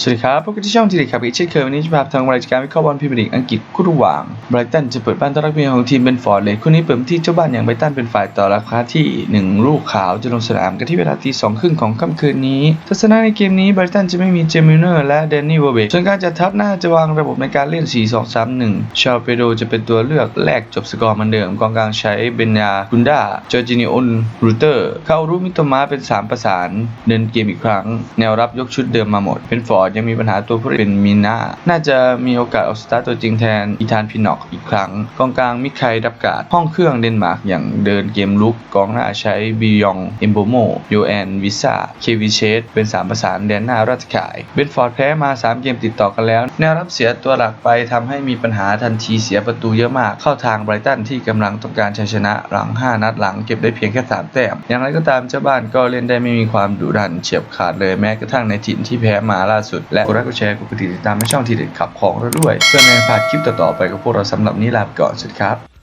สวัสดีครับพบกันที่ช่องทีเด็ดครับอีกเช่นเคยวันนี้จะพาทางรายการวิเคราะห์บอลพรีเมียร์ลีกอังกฤษคู่ระหว่างไบรตันจะเปิดบ้านต้อนรับเยือนของทีมเบนฟอร์ดเลยคู่นี้เปิดที่เจ้าบ้านอย่างไบรตันเป็นฝ่ายต่อราคาที่หนึ่งลูกขาวจะลงสนามกันที่เวลาตีสองครึ่งของค่ำคืนนี้ ทัศนะในเกมนี้ไบรตันจะไม่มีเจมิลเนอร์และแดนนี่วอเบกส่วนการจัดทัพน่าจะวางระบบในการเล่น 4-2-3-1 ชาเปโดจะเป็นตัวเลือกแรกจบสกอร์เหมือนเดิมกองกลางใช้เบนยาคุนดาจอร์จินิโอนรูเตอร์คารูมิโตมาเป็นสามประสานเดินเกมอีกครั้ง แนวรับยกชุดเดิมมาหมดเป็นฟอร์ดยังมีปัญหาตัวผู้เล่นเป็นมิน่า น่าจะมีโอกาสออกสตาร์ตตัวจริงแทนอีธานพินอกอีกครั้ง กองกลางมิคไคดับกาด ห้องเครื่องเดนมาร์กอย่างเดินเกมลุก กองหน้าใช้บิยอง เอมโบโมโยแอนวิซ่า เควิเชตเป็นสามประสานแดนหน้าราชขาย เบนฟอร์ดแพ้มา 3 เกมติดต่อกันแล้ว แนวรับเสียตัวหลักไปทำให้มีปัญหาทันทีเสียประตูเยอะมาก เข้าทางไบรตันที่กำลังต้องการชัยชนะหลัง 5 นัดหลังเก็บได้เพียงแค่ 3 แต้ม อย่างไรก็ตามเจ้าบ้านก็เล่นได้ไม่มีความดุดันเฉียบขาดเลยแม้กระทั่งในถิ่นที่แพ้มาล่าสุดและกดไลค์กดแชร์กดติดตามให้ช่องทีเด็ดขับของเราด้วย เพื่อไม่ให้พลาดคลิปต่อๆไปกับพวกเราสำหรับนี้ลาไปก่อนสวัสดีครับ